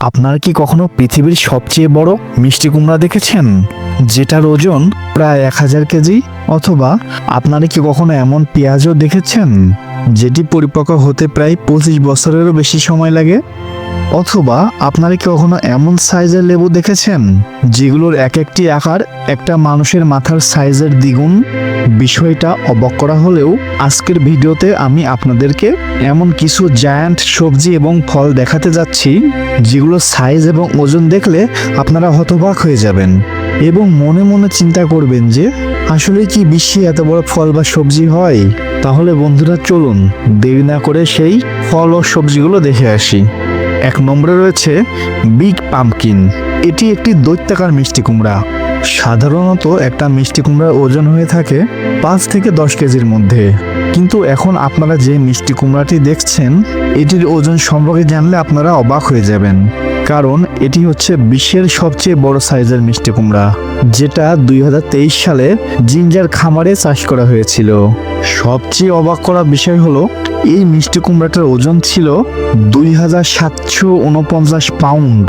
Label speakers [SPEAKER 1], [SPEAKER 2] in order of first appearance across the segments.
[SPEAKER 1] আপনারা কি কখনো পৃথিবীর সবচেয়ে বড় মিষ্টি কুমড়া দেখেছেন? যেটার ওজন প্রায় এক হাজার কেজি? অথবা আপনারা কি কখনো এমন পেঁয়াজও দেখেছেন? যেটি পরিপক্ক হতে প্রায় পঁচিশ বছরেরও বেশি সময় লাগে। অথবা আপনারা কি কখনো এমন সাইজের লেবু দেখেছেন, যেগুলোর এক একটি আকার একটা মানুষের মাথার সাইজের দ্বিগুণ? বিষয়টা অবাক করা হলেও আজকের ভিডিওতে আমি আপনাদেরকে এমন কিছু জায়ান্ট সবজি এবং ফল দেখাতে যাচ্ছি যেগুলো সাইজ এবং ওজন দেখলে আপনারা হতবাক হয়ে যাবেন এবং মনে মনে চিন্তা করবেন যে, আসলে কি বিশ্বে এত বড় ফল বা সবজি হয়? তাহলে বন্ধুরা চলুন, দেরি না করে সেই ফল ও সবজিগুলো দেখে আসি। এক নম্বরে রয়েছে বিগ পাম্পকিন। এটি একটি দৈত্যাকার মিষ্টি কুমড়া। সাধারণত একটা মিষ্টি কুমড়ার ওজন হয়ে থাকে পাঁচ থেকে দশ কেজির মধ্যে। কিন্তু এখন আপনারা যে মিষ্টি কুমড়াটি দেখছেন, এটির ওজন সম্পর্কে জানলে আপনারা অবাক হয়ে যাবেন। কারণ এটি হচ্ছে বিশ্বের সবচেয়ে বড় সাইজের মিষ্টি কুমড়া, যেটা দুই হাজার তেইশ সালে জিঞ্জার খামারে চাষ করা হয়েছিল। সবচেয়ে অবাক করা বিষয় হলো, এই মিষ্টি কুমড়াটার ওজন ছিল দুই হাজার সাতশো উনপঞ্চাশ পাউন্ড,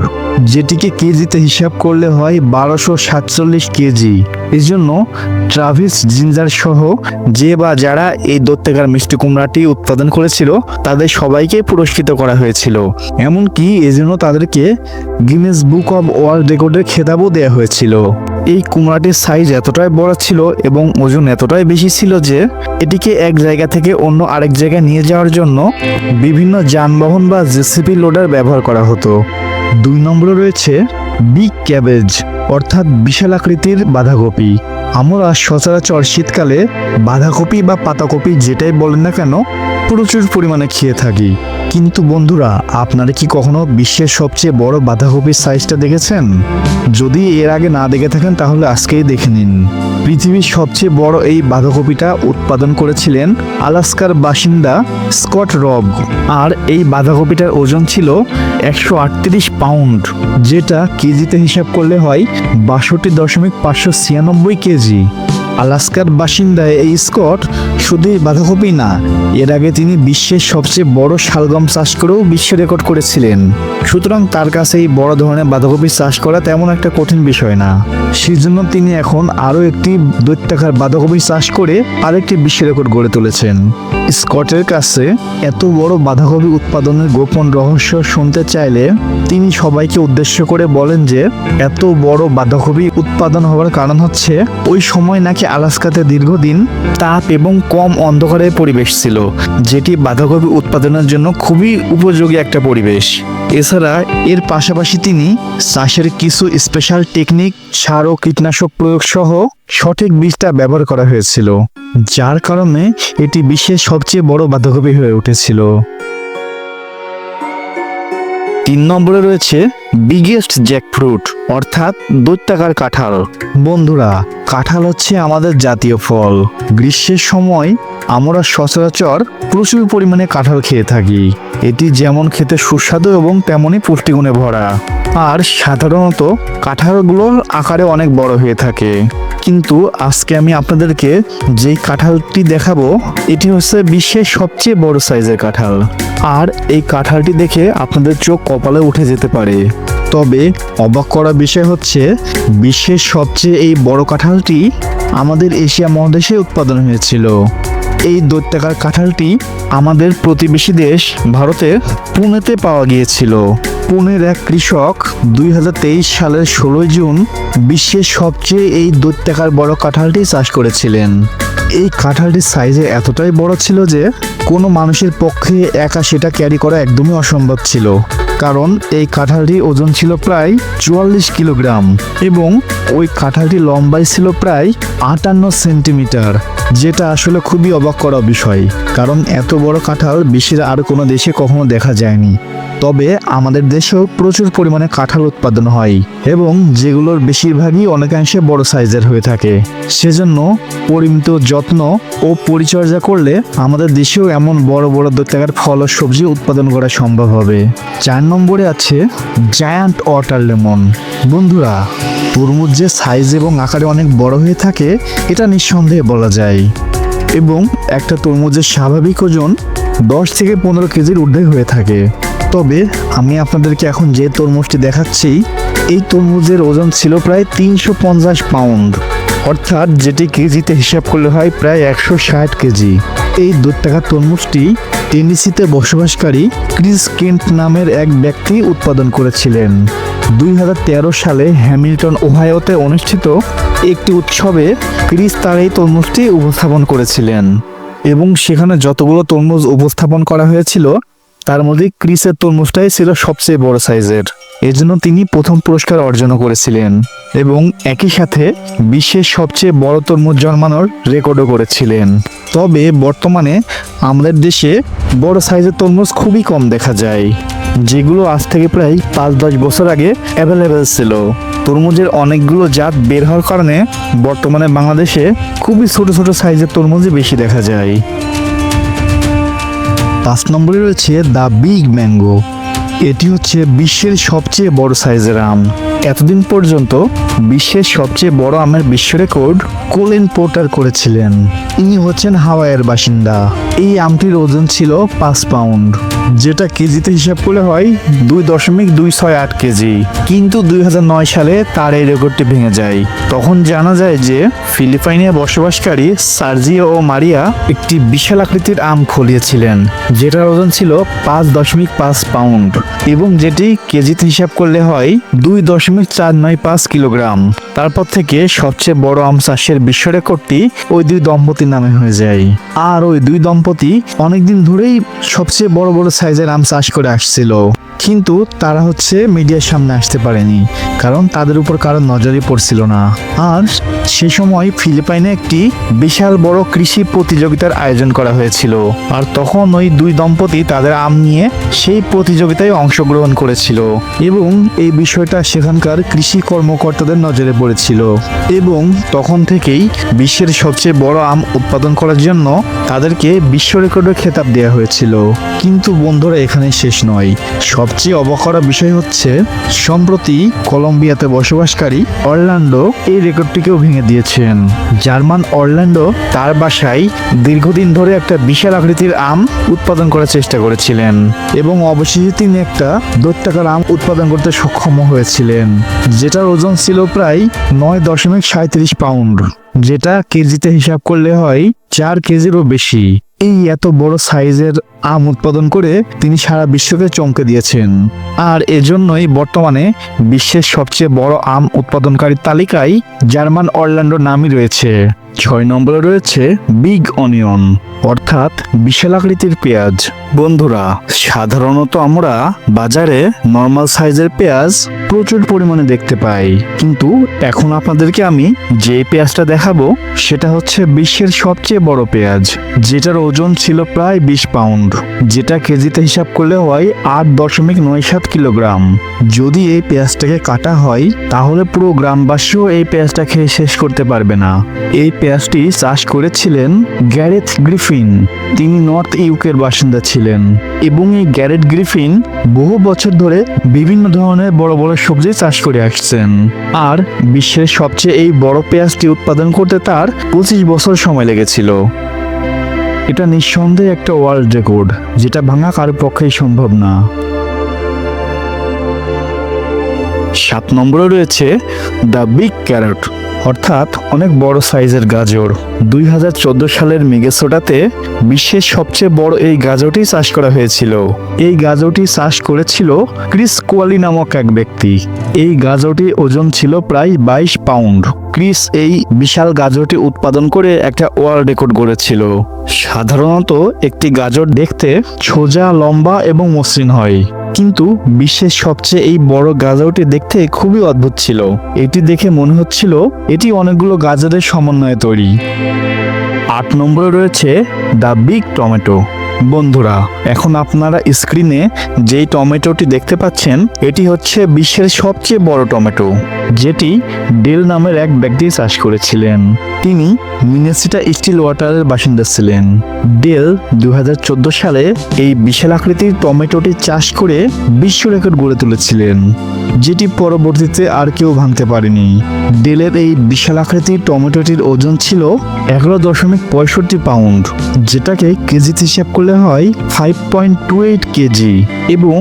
[SPEAKER 1] যেটিকে কেজিতে হিসাব করলে হয় বারোশো সাতচল্লিশ কেজি। এই জন্য ট্রাভিস জিঞ্জার সহ যে বা যারা এই দত্তেকার মিষ্টি কুমড়াটি উৎপাদন করেছিল, তাদের সবাইকে পুরস্কৃত করা হয়েছিল। এমনকি এজন্য তাদেরকে গিনেস বুক অব ওয়ার্ল্ড রেকর্ডের খেতাবও দেওয়া হয়েছিল। এই কুমড়াটির সাইজ এতটাই বড় ছিল এবং ওজন এতটাই বেশি ছিল যে এটিকে এক জায়গা থেকে অন্য আরেক জায়গায় নিয়ে যাওয়ার জন্য বিভিন্ন যানবাহন বা জেসিপি লোডার ব্যবহার করা হতো। দুই নম্বরে রয়েছে বিগ ক্যাবেজ অর্থাৎ বিশাল আকৃতির বাঁধাকপি। আমরা সচরাচর শীতকালে বাঁধাকপি বা পাতাকপি যেটাই বলেন না কেন প্রচুর পরিমাণে খেয়ে থাকি। কিন্তু বন্ধুরা, আপনারা কি কখনো বিশ্বের সবচেয়ে বড় বাঁধাকপির সাইজটা দেখেছেন? যদি এর আগে না দেখে থাকেন, তাহলে আজকেই দেখে নিন। পৃথিবীর সবচেয়ে বড় এই বাঁধাকপিটা উৎপাদন করেছিলেন আলাস্কার বাসিন্দা স্কট রব। আর এই বাঁধাকপিটার ওজন ছিল একশো আটত্রিশ পাউন্ড, যেটা কেজিতে হিসাব করলে হয় বাষট্টি দশমিক পাঁচশো ছিয়ানব্বই কেজি। আলাস্কার বাসিন্দা এই স্কট শুধুই বাঁধাকপি না, এর আগে তিনি বিশ্বের সবচেয়ে বড় শালগম চাষ করেও বিশ্ব রেকর্ড করেছিলেন। সুতরাং তার কাছে এই বড় ধরনের বাঁধাকপি চাষ করা তেমন একটা কঠিন বিষয় না। সেজন্য তিনি এখন আরও একটি দৈত্যাকার বাঁধাকপি চাষ করে আরেকটি বিশ্ব রেকর্ড গড়ে তুলেছেন। স্কটের কাছে এত বড় বাঁধাকপি উৎপাদনের গোপন রহস্য শুনতে চাইলে তিনি সবাইকে উদ্দেশ্য করে বলেন যে, এত বড় বাঁধাকপি উৎপাদন হওয়ার কারণ হচ্ছে ওই সময় নাকি আলাস্কাতে দীর্ঘদিন তাপ এবং কম অন্ধকারের পরিবেশ ছিল, যেটি বাঁধাকপি উৎপাদনের জন্য খুবই উপযোগী একটা পরিবেশ। এছাড়া এর পাশাপাশি তিনি চাষের কিছু স্পেশাল টেকনিক সার ও কীটনাশক প্রয়োগ সহ সঠিক বীজটা ব্যবহার করা হয়েছিল, যার কারণে এটি বিশ্বের সবচেয়ে বড় বাঁধাকপি হয়ে উঠেছিল। তিন নম্বরে রয়েছে বিগেস্ট জ্যাকফ্রুট অর্থাৎ দৈত্যাকার কাঁঠাল। বন্ধুরা কাঁঠাল হচ্ছে আমাদের জাতীয় ফল। গ্রীষ্মের সময় আমরা সচরাচর প্রচুর পরিমাণে কাঁঠাল খেয়ে থাকি। এটি যেমন খেতে সুস্বাদু এবং তেমনই পুষ্টিগুণে ভরা। আর সাধারণত কাঁঠালগুলোর আকারে অনেক বড় হয়ে থাকে। কিন্তু আজকে আমি আপনাদেরকে যেই কাঁঠালটি দেখাবো, এটি হচ্ছে বিশ্বের সবচেয়ে বড় সাইজের কাঁঠাল। আর এই কাঁঠালটি দেখে আপনাদের চোখ কপালে উঠে যেতে পারে। তবে অবাক করা বিষয় হচ্ছে, বিশ্বের সবচেয়ে এই বড় কাঁঠালটি আমাদের এশিয়া মহাদেশে উৎপাদন হয়েছিল। এই দৈত্যাকার কাঁঠালটি আমাদের প্রতিবেশী দেশ ভারতের পুনেতে পাওয়া গিয়েছিল। পুনের এক কৃষক দুই হাজার তেইশ সালের ষোলোই জুন বিশ্বের সবচেয়ে এই দৈত্যাকার বড় কাঁঠালটি চাষ করেছিলেন। এই কাঁঠালটির সাইজে এতটাই বড় ছিল যে কোনো মানুষের পক্ষে একা সেটা ক্যারি করা একদমই অসম্ভব ছিল। কারণ এই কাঁঠালটির ওজন ছিল প্রায় চুয়াল্লিশ কিলোগ্রাম এবং ওই কাঁঠালটি লম্বাই ছিল প্রায় আটান্ন সেন্টিমিটার, যেটা আসলে খুবই অবাক করা বিষয়, কারণ এত বড় কাঁঠাল বিশ্বের আর কোনো দেশে কখনো দেখা যায়নি। তবে আমাদের দেশেও প্রচুর পরিমাণে কাঁঠাল উৎপাদন হয় এবং যেগুলোর বেশিরভাগই অনেকাংশে বড় সাইজের হয়ে থাকে। সেজন্য পরিমিত যত্ন ও পরিচর্যা করলে আমাদের দেশেও এমন বড় বড় দৈত্যাকার ফল ও সবজি উৎপাদন করা সম্ভব হবে। চার নম্বরে আছে জায়ান্ট ওয়াটার লেমন বন্ধুরা তরমুজ যে সাইজ এবং আকারে অনেক বড় হয়ে থাকে, এটা নিঃসন্দেহে বলা যায়। এবং একটা তরমুজের স্বাভাবিক ওজন দশ থেকে পনেরো কেজির ঊর্ধ্বে হয়ে থাকে। তবে আমি আপনাদেরকে এখন যে তরমুজটি দেখাচ্ছি, এই তরমুজের ওজন ছিল প্রায় তিনশো পঞ্চাশ পাউন্ড অর্থাৎ যেটি কেজিতে হিসাব করলে হয় প্রায় একশো ষাট কেজি। এই দু টাকার তরমুজটি টেনিসিতে বসবাসকারী ক্রিস কেন্ট নামের এক ব্যক্তি উৎপাদন করেছিলেন। দুই হাজার তেরো সালে হ্যামিল্টন, ওহায়োতে অনুষ্ঠিত একটি উৎসবে ক্রিস তার এই তরমুজটি উপস্থাপন করেছিলেন এবং সেখানে যতগুলো তরমুজ উপস্থাপন করা হয়েছিল, তার মধ্যে ক্রিসের তরমুজটাই ছিল সবচেয়ে বড় সাইজের। এজন্য তিনি প্রথম পুরস্কার অর্জন করেছিলেন এবং একই সাথে বিশ্বের সবচেয়ে বড় তরমুজ জন্মানোর রেকর্ডও করেছিলেন। তবে বর্তমানে আমাদের দেশে বড় সাইজের তরমুজ খুবই কম দেখা যায়। যেগুলো আজ থেকে প্রায় পাঁচ দশ বছর আগে অ্যাভেলেবেল ছিল। তরমুজের অনেকগুলো জাত বের হওয়ার কারণে বর্তমানে বাংলাদেশে খুবই ছোট ছোট সাইজের তরমুজই বেশি দেখা যায়। পাঁচ নম্বরে রয়েছে দ্য বিগ ম্যাঙ্গো। এটি হচ্ছে বিশ্বের সবচেয়ে বড় সাইজের আম। এতদিন পর্যন্ত বিশ্বের সবচেয়ে বড় আমের বিশ্ব রেকর্ড কোলেন পোর্টার করেছিলেন। ইনি হচ্ছেন হাওয়াইয়ের বাসিন্দা। এই আমটির ওজন ছিল পাঁচ পাউন্ড, যেটা কেজিতে হিসাব করলে হয় দুই দশমিক দুই ছয় আট কেজি। কিন্তু দুই হাজার নয় সালে তার এই রেকর্ডটি ভেঙে যায়। তখন জানা যায় যে ফিলিপাইনে বসবাসকারী সার্জিও ও মারিয়া একটি বিশাল আকৃতির আম ফলিয়েছিলেন, যেটার ওজন ছিল পাঁচ দশমিক পাঁচ পাউন্ড এবং যেটি কেজিতে হিসাব করলে হয় দুই দশমিক চার নয় পাঁচ কিলোগ্রাম। তারপর থেকে সবচেয়ে বড় আম চাষের বিশ্ব রেকর্ডটি ওই দুই দম্পতির নামে হয়ে যায়। আর ওই দুই দম্পতি অনেকদিন ধরেই সবচেয়ে বড় বড় সাইজের আম চাষ করে আসছিল। কিন্তু তারা হচ্ছে মিডিয়ার সামনে আসতে পারেনি, কারণ তাদের উপর কারও নজরই পড়ছিল না। আর সে সময় ফিলিপাইনে একটি বিশাল বড় কৃষি প্রতিযোগিতার আয়োজন করা হয়েছিল। আর তখন ওই দুই দম্পতি তাদের আম নিয়ে সেই প্রতিযোগিতায় অংশগ্রহণ করেছিল। এবং এই বিষয়টা সেখানকার কৃষি কর্মকর্তাদের নজরে পড়েছিল এবং তখন থেকেই বিশ্বের সবচেয়ে বড় আম উৎপাদন করার জন্য তাদেরকে বিশ্ব রেকর্ডের খেতাব দেওয়া হয়েছিল। কিন্তু বন্ধুরা, এখানে শেষ নয়। সবচেয়ে অবাক করা বিষয় হচ্ছে, সম্প্রতি কলম্বিয়াতে বসবাসকারী অরল্যান্ডো এই রেকর্ডটিকেও ভেঙে দিয়েছেন। জার্মান অরল্যান্ডো তার বাসায় দীর্ঘদিন ধরে একটা বিশাল আকৃতির আম উৎপাদন করার চেষ্টা করেছিলেন এবং অবশেষে তিনি একটা দৈত্যাকার আম উৎপাদন করতে সক্ষম হয়েছিলেন। যেটার ওজন ছিল প্রায় নয় দশমিক সাঁত্রিশ পাউন্ড, যেটা কেজিতে হিসাব করলে হয় চার কেজিরও বেশি। এই এত বড় সাইজের আম উৎপাদন করে তিনি সারা বিশ্বকে চমকে দিয়েছেন। আর এজন্যই বর্তমানে বিশ্বের সবচেয়ে বড় আম উৎপাদনকারীর তালিকায় জার্মান অরল্যান্ডো নামই রয়েছে। ছয় নম্বরে রয়েছে বিগ অনিয়ন, অর্থাৎ বিশাল আকৃতির পেঁয়াজ। বন্ধুরা, সাধারণত আমরা বাজারে নর্মাল সাইজের পেঁয়াজ প্রচুর পরিমাণে দেখতে পাই। কিন্তু এখন আপনাদেরকে আমি যে পেঁয়াজটা দেখাবো, সেটা হচ্ছে বিশ্বের সবচেয়ে বড় পেঁয়াজ, যেটার ওজন ছিল প্রায় বিশ পাউন্ড। যেটা কেজিতে হিসাব করলে হয় আট দশমিক নয় সাত কিলোগ্রাম। যদি এই পেঁয়াজটাকে কাটা হয়, তাহলে পুরো গ্রামবাসীও এই পেঁয়াজটা খেয়ে শেষ করতে পারবে না। এই পেঁয়াজটি চাষ করেছিলেন গ্যারেথ গ্রিফিন। তিনি নর্থ ইউকের বাসিন্দা ছিলেন এবং এই গ্যারেট গ্রিফিন বহু বছর ধরে বিভিন্ন ধরনের বড় বড় সবজি চাষ করে আসছেন। আর বিশ্বের সবচেয়ে এই বড় পেঁয়াজটি উৎপাদন করতে তার পঁচিশ বছর সময় লেগেছিল। এটা নিঃসন্দেহে একটা ওয়ার্ল্ড রেকর্ড যেটা ভাঙা কারও পক্ষেই সম্ভব না। সাত নম্বরে রয়েছে দ্য বিগ ক্যারট অর্থাৎ অনেক বড় সাইজের গাজর। দুই হাজার চোদ্দ সালের মেগেসোটাতে বিশ্বের সবচেয়ে বড় এই গাজরটি চাষ করা হয়েছিল। এই গাজরটি চাষ করেছিল ক্রিস কোয়ালি নামক এক ব্যক্তি। এই গাজরটির ওজন ছিল প্রায় বাইশ পাউন্ড। ক্রিস এই বিশাল গাজরটি উৎপাদন করে একটা ওয়ার্ল্ড রেকর্ড গড়েছিল। সাধারণত একটি গাজর দেখতে সোজা, লম্বা এবং মসৃণ হয়। কিন্তু বিশ্বের সবচেয়ে এই বড় গাজাউটি দেখতে খুবই অদ্ভুত ছিল। এটি দেখে মনে হচ্ছিল এটি অনেকগুলো গাজারের সমন্বয়ে তৈরি। আট নম্বরে রয়েছে দ্য বিগ টমেটো। বন্ধুরা, এখন আপনারা স্ক্রিনে যেই টমেটোটি দেখতে পাচ্ছেন, এটি হচ্ছে বিশ্বের সবচেয়ে বড় টমেটো। যেটি ডেল নামের এক ব্যক্তি চাষ করেছিলেন। তিনি মিনেসিটা স্টিল ওয়াটারের বাসিন্দা ছিলেন। ডেল দু হাজার চোদ্দ সালে এই বিশাল আকৃতির টমেটোটি চাষ করে বিশ্ব রেকর্ড গড়ে তুলেছিলেন, যেটি পরবর্তীতে আর কেউ ভাঙতে পারেনি। ডেলের এই বিশাল আকৃতির টমেটোটির ওজন ছিল এগারো দশমিক পঁয়ষট্টি পাউন্ড, যেটাকে কেজিতে হিসাব করলে হয় five point two eight KG এবং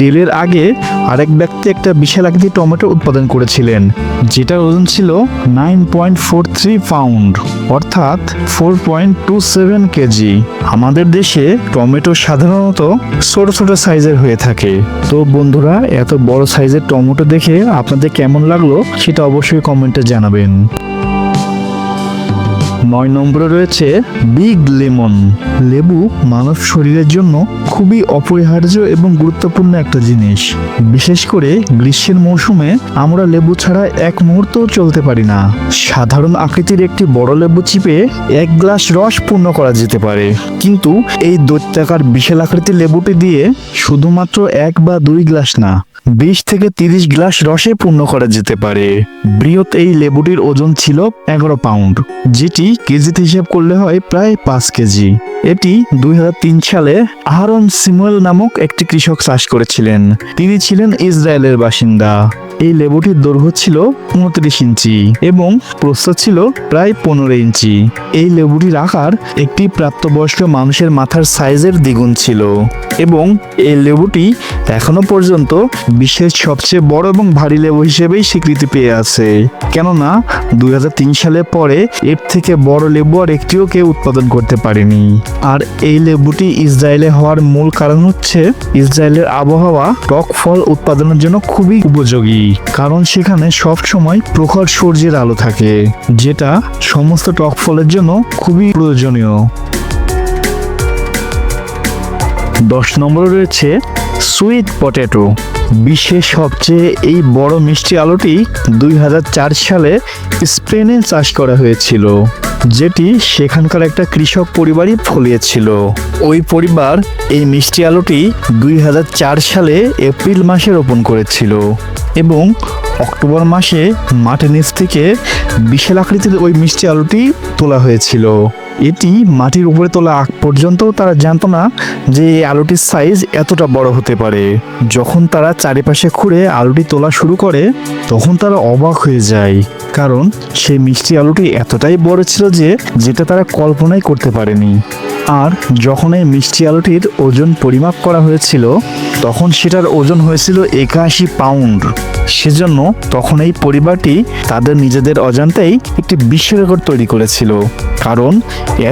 [SPEAKER 1] ডেলের আগে আরেক ব্যক্তি একটা বিশাল আকৃতি টমেটো উৎপাদন করেছিলেন, যেটার ওজন ছিল nine point four three pound অর্থাৎ four point two seven KG আমাদের দেশে টমেটো সাধারণত ছোট ছোট সাইজের হয়ে থাকে। তো বন্ধুরা, এত বড় সাইজের টমেটো দেখে আপনাদের কেমন লাগল সেটা অবশ্যই কমেন্টে জানাবেন। নয় নম্বরে রয়েছে বিগ লেমন। লেবু মানব শরীরের জন্য খুবই অপরিহার্য এবং গুরুত্বপূর্ণ একটা জিনিস। বিশেষ করে গ্রীষ্মের মৌসুমে আমরা লেবু ছাড়া এক মুহূর্তও চলতে পারি না। সাধারণ আকৃতির একটি বড় লেবু চিপে এক গ্লাস রস পূর্ণ করা যেতে পারে। কিন্তু এই দৈত্যাকার বিশাল আকৃতির লেবুটি দিয়ে শুধুমাত্র এক বা দুই গ্লাস না বিশ থেকে তিরিশ গ্লাস রসে পূর্ণ করা যেতে পারে। বৃহৎ এই লেবুটির ওজন ছিল এগারো পাউন্ড, যেটি কেজিতে হিসাব করলে হয় প্রায় পাঁচ কেজি। এটি দুই হাজার তিন সালে আহরন সিমুয়েল নামক একটি কৃষক চাষ করেছিলেন। তিনি ছিলেন ইসরায়েলের বাসিন্দা। এই লেবুটির দৈর্ঘ্য ছিল উনত্রিশ ইঞ্চি এবং প্রস্থ ছিল প্রায় পনেরো ইঞ্চি। এই লেবুটির আকার একটি প্রাপ্তবয়স্ক মানুষের মাথার সাইজের দ্বিগুণ ছিল। এবং এই লেবুটি এখনও পর্যন্ত বিশ্বের সবচেয়ে বড় এবং ভারী লেবু হিসেবেই স্বীকৃতি পেয়ে আছে। কেননা, দুই হাজার তিন সালের পরে এর থেকে বড় লেবু আর একটিও কেউ উৎপাদন করতে পারেনি। আর এই লেবুটি ইসরায়েলে হওয়ার মূল কারণ হচ্ছে ইসরায়েলের আবহাওয়া, টক ফল উৎপাদনের জন্য খুবই উপযোগী, কারণ সেখানে সব সময় প্রখর সূর্যের আলো থাকে, যেটা সমস্ত টক ফলের জন্য খুবই প্রয়োজনীয়। দশ নম্বরে রয়েছে সুইট পটেটো। বিশ্বের সবচেয়ে এই বড় মিষ্টি আলুটি দুই হাজার চার সালে স্পেনে চাষ করা হয়েছিল, যেটি সেখানকার একটা কৃষক পরিবারই ফলিয়েছিল। ওই পরিবার এই মিষ্টি আলুটি দুই হাজার চার সালে এপ্রিল মাসে রোপণ করেছিল এবং অক্টোবর মাসে মাটির নিচ থেকে বিশাল আকৃতির ওই মিষ্টি আলুটি তোলা হয়েছিল। এটি মাটির উপরে তোলা আগ পর্যন্ত তারা জানতো না যে এই আলুটির সাইজ এতটা বড় হতে পারে। যখন তারা চারিপাশে খুঁড়ে আলুটি তোলা শুরু করে, তখন তারা অবাক হয়ে যায়। কারণ সেই মিষ্টি আলুটি এতটাই বড় ছিল যে, যেটা তারা কল্পনাই করতে পারেনি। আর যখন এই মিষ্টি আলুটির ওজন পরিমাপ করা হয়েছিল, তখন সেটার ওজন হয়েছিল একাশি পাউন্ড। সেজন্য তখন এই পরিবারটি তাদের নিজেদের অজান্তেই একটি বিশ্ব রেকর্ড তৈরি করেছিল। কারণ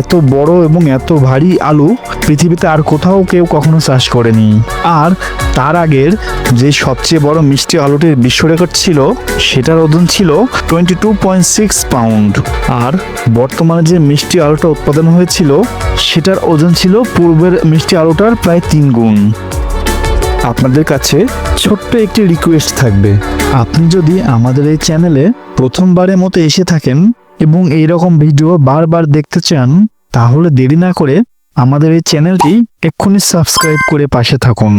[SPEAKER 1] এত বড় এবং এত ভারী আলু পৃথিবীতে আর কোথাও কেউ কখনো চাষ করেনি। আর তার আগের যে সবচেয়ে বড় মিষ্টি আলুটির বিশ্ব রেকর্ড ছিল, সেটার ওজন ছিল twenty two point six pound আর বর্তমানে যে মিষ্টি আলুটা উৎপাদন হয়েছিল, সেটার ওজন ছিল পূর্বের মিষ্টি আলুটার প্রায় তিন গুণ। আপনাদের কাছে ছোট্ট একটি রিকোয়েস্ট থাকবে। আপনি যদি আমাদের এই চ্যানেলে প্রথমবারের মতো এসে থাকেন এবং এই রকম ভিডিও বারবার দেখতে চান, তাহলে দেরি না করে আমাদের এই চ্যানেলটি এক্ষুনি সাবস্ক্রাইব করে পাশে থাকুন।